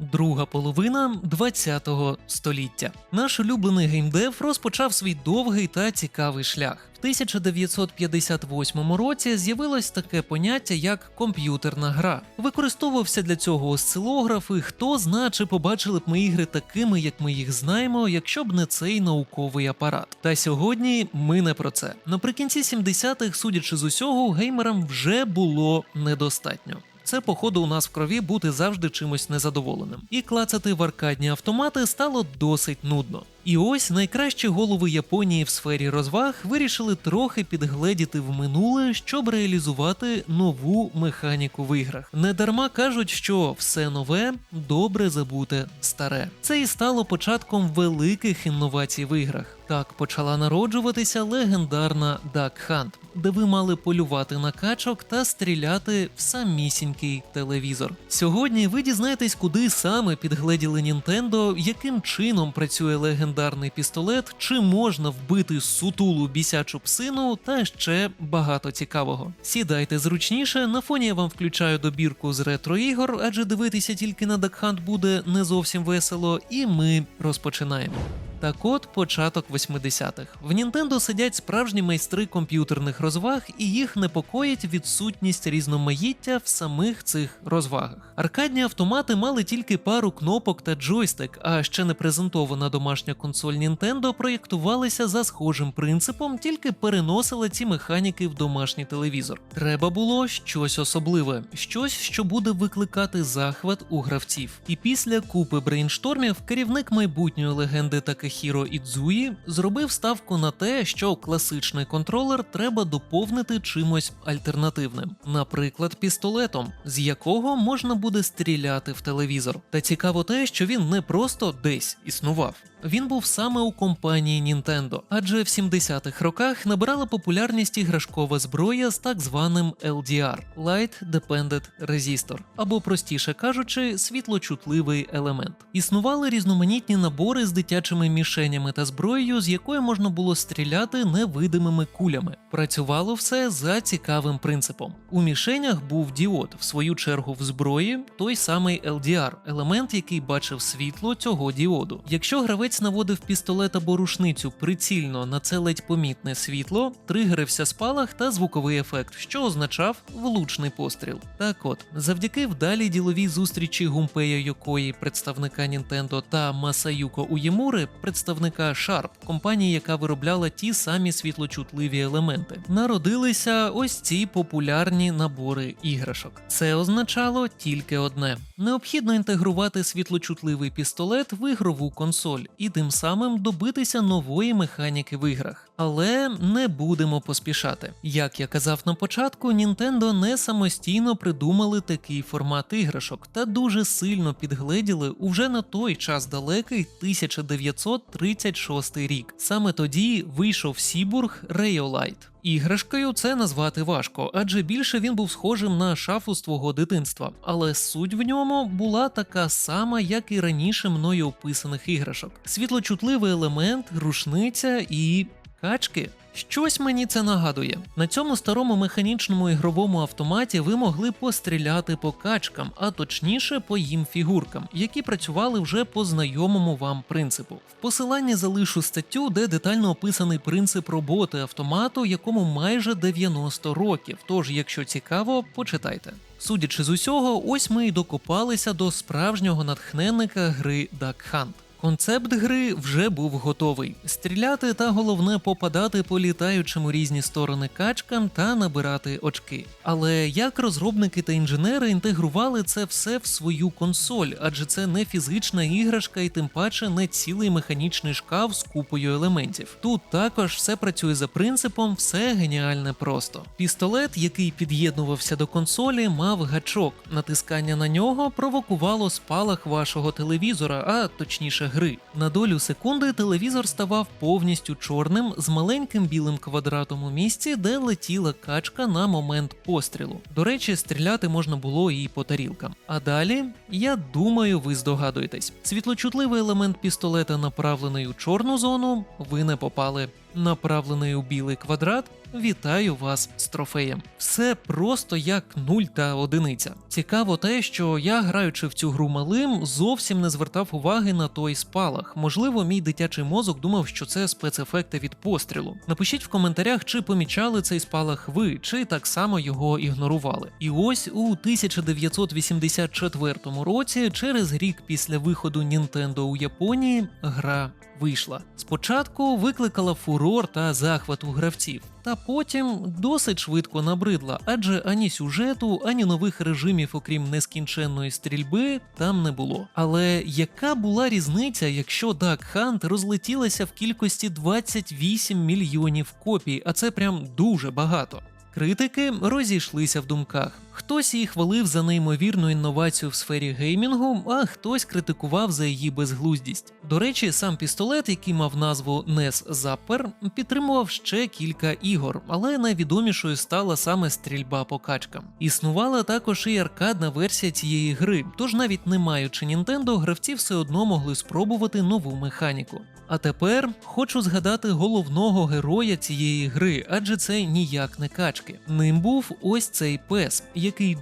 друга половина 20-го століття. Наш улюблений геймдев розпочав свій довгий та цікавий шлях. В 1958 році з'явилось таке поняття як комп'ютерна гра. Використовувався для цього осцилограф, і хто зна, чи побачили б ми ігри такими, як ми їх знаємо, якщо б не цей науковий апарат. Та сьогодні ми не про це. Наприкінці 70-х, судячи з усього, геймерам вже було недостатньо. Це, походу, у нас в крові бути завжди чимось незадоволеним. І клацати в аркадні автомати стало досить нудно. І ось найкращі голови Японії в сфері розваг вирішили трохи підгледіти в минуле, щоб реалізувати нову механіку в іграх. Недарма кажуть, що все нове добре забуте старе. Це і стало початком великих інновацій в іграх. Так почала народжуватися легендарна Duck Hunt, де ви мали полювати на качок та стріляти в самісінький телевізор. Сьогодні ви дізнаєтесь, куди саме підгледіли Нінтендо, яким чином працює легендарний пістолет, чи можна вбити сутулу бісячу псину, та ще багато цікавого. Сідайте зручніше, на фоні я вам включаю добірку з ретро-ігор, адже дивитися тільки на Duck Hunt буде не зовсім весело, і ми розпочинаємо. Так от початок 80-х. В Нінтендо сидять справжні майстри комп'ютерних розваг, і їх непокоїть відсутність різноманіття в самих цих розвагах. Аркадні автомати мали тільки пару кнопок та джойстик, а ще не презентована домашня консоль Нінтендо проєктувалася за схожим принципом, тільки переносила ці механіки в домашній телевізор. Треба було щось особливе, щось, що буде викликати захват у гравців. І після купи брейнштормів керівник майбутньої легенди Такахіро Ідзуї зробив ставку на те, що класичний контролер треба доповнити чимось альтернативним, наприклад, пістолетом, з якого можна буде стріляти в телевізор. Та цікаво те, що він не просто десь існував. Він був саме у компанії Nintendo, адже в 70-х роках набирала популярність іграшкова зброя з так званим LDR – Light Dependent Resistor, або простіше кажучи, світлочутливий елемент. Існували різноманітні набори з дитячими мішенями та зброєю, з якої можна було стріляти невидимими кулями. Працювало все за цікавим принципом. У мішенях був діод, в свою чергу в зброї той самий LDR – елемент, який бачив світло цього діоду. Якщо гравець Гравець наводив пістолет або рушницю прицільно на це ледь помітне світло, тригерився спалах та звуковий ефект, що означав влучний постріл. Так от, завдяки вдалій діловій зустрічі Гумпея Йокої, представника Nintendo, та Масаюко Уємури, представника Sharp, компанії, яка виробляла ті самі світлочутливі елементи, народилися ось ці популярні набори іграшок. Це означало тільки одне: необхідно інтегрувати світлочутливий пістолет в ігрову консоль і тим самим добитися нової механіки в іграх. Але не будемо поспішати. Як я казав на початку, Nintendo не самостійно придумали такий формат іграшок та дуже сильно підгледіли уже на той час далекий 1936 рік. Саме тоді вийшов Сібург Рейолайт. Іграшкою це назвати важко, адже більше він був схожим на шафу з твого дитинства. Але суть в ньому була така сама, як і раніше мною описаних іграшок: світлочутливий елемент, рушниця і качки. Щось мені це нагадує. На цьому старому механічному ігровому автоматі ви могли постріляти по качкам, а точніше по їм фігуркам, які працювали вже по знайомому вам принципу. В посиланні залишу статтю, де детально описаний принцип роботи автомату, якому майже 90 років. Тож, якщо цікаво, почитайте. Судячи з усього, ось ми й докопалися до справжнього натхненника гри Duck Hunt. Концепт гри вже був готовий: стріляти та головне попадати по літаючим у різні сторони качкам та набирати очки. Але як розробники та інженери інтегрували це все в свою консоль, адже це не фізична іграшка і тим паче не цілий механічний шкаф з купою елементів. Тут також все працює за принципом все геніальне просто. Пістолет, який під'єднувався до консолі, мав гачок. Натискання на нього провокувало спалах вашого телевізора, а точніше гри. На долю секунди телевізор ставав повністю чорним з маленьким білим квадратом у місці, де летіла качка на момент пострілу. До речі, стріляти можна було і по тарілкам. А далі, я думаю, ви здогадуєтесь, світлочутливий елемент пістолета направлений у чорну зону, ви не попали. Направлений у білий квадрат. Вітаю вас з трофеєм. Все просто як нуль та одиниця. Цікаво те, що я, граючи в цю гру малим, зовсім не звертав уваги на той спалах. Можливо, мій дитячий мозок думав, що це спецефекти від пострілу. Напишіть в коментарях, чи помічали цей спалах ви, чи так само його ігнорували. І ось у 1984 році, через рік після виходу Nintendo у Японії, гра вийшла. Спочатку викликала фурор та захват у гравців, та потім досить швидко набридла, адже ані сюжету, ані нових режимів, окрім нескінченної стрільби, там не було. Але яка була різниця, якщо Duck Hunt розлетілася в кількості 28 мільйонів копій, а це прям дуже багато. Критики розійшлися в думках. Хтось її хвалив за неймовірну інновацію в сфері геймінгу, а хтось критикував за її безглуздість. До речі, сам пістолет, який мав назву NES Zapper, підтримував ще кілька ігор, але найвідомішою стала саме стрільба по качкам. Існувала також і аркадна версія цієї гри, тож навіть не маючи Nintendo, гравці все одно могли спробувати нову механіку. А тепер хочу згадати головного героя цієї гри, адже це ніяк не качки. Ним був ось цей пес,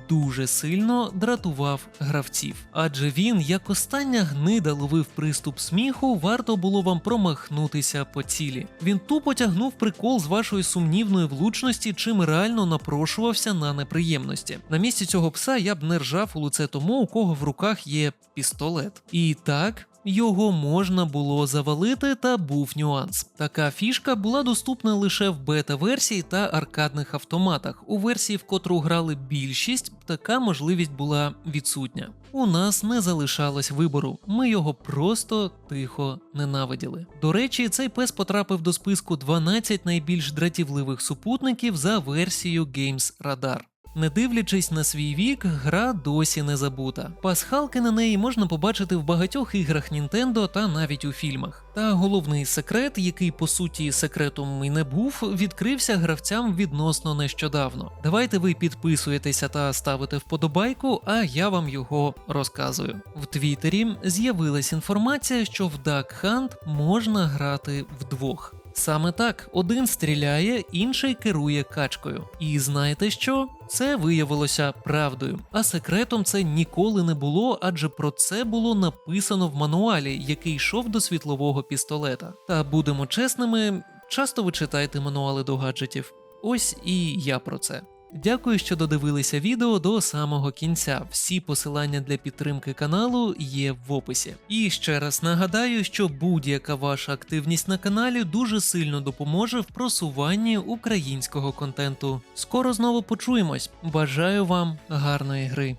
дуже сильно дратував гравців. Адже він, як остання гнида, ловив приступ сміху, варто було вам промахнутися по цілі. Він тупо тягнув прикол з вашої сумнівної влучності, чим реально напрошувався на неприємності. На місці цього пса я б не ржав у лице тому, у кого в руках є пістолет. І так. Його можна було завалити, та був нюанс. Така фішка була доступна лише в бета-версії та аркадних автоматах. У версії, в котру грали більшість, така можливість була відсутня. У нас не залишалось вибору, ми його просто тихо ненавиділи. До речі, цей пес потрапив до списку 12 найбільш дратівливих супутників за версією Games Radar. Не дивлячись на свій вік, гра досі не забута. Пасхалки на неї можна побачити в багатьох іграх Nintendo та навіть у фільмах. Та головний секрет, який по суті секретом і не був, відкрився гравцям відносно нещодавно. Давайте ви підписуєтеся та ставите вподобайку, а я вам його розказую. В Твіттері з'явилась інформація, що в Duck Hunt можна грати вдвох. Саме так, один стріляє, інший керує качкою. І знаєте що? Це виявилося правдою. А секретом це ніколи не було, адже про це було написано в мануалі, який йшов до світлового пістолета. Та будемо чесними, часто ви читаєте мануали до гаджетів. Ось і я про це. Дякую, що додивилися відео до самого кінця. Всі посилання для підтримки каналу є в описі. І ще раз нагадаю, що будь-яка ваша активність на каналі дуже сильно допоможе в просуванні українського контенту. Скоро знову почуємось. Бажаю вам гарної гри.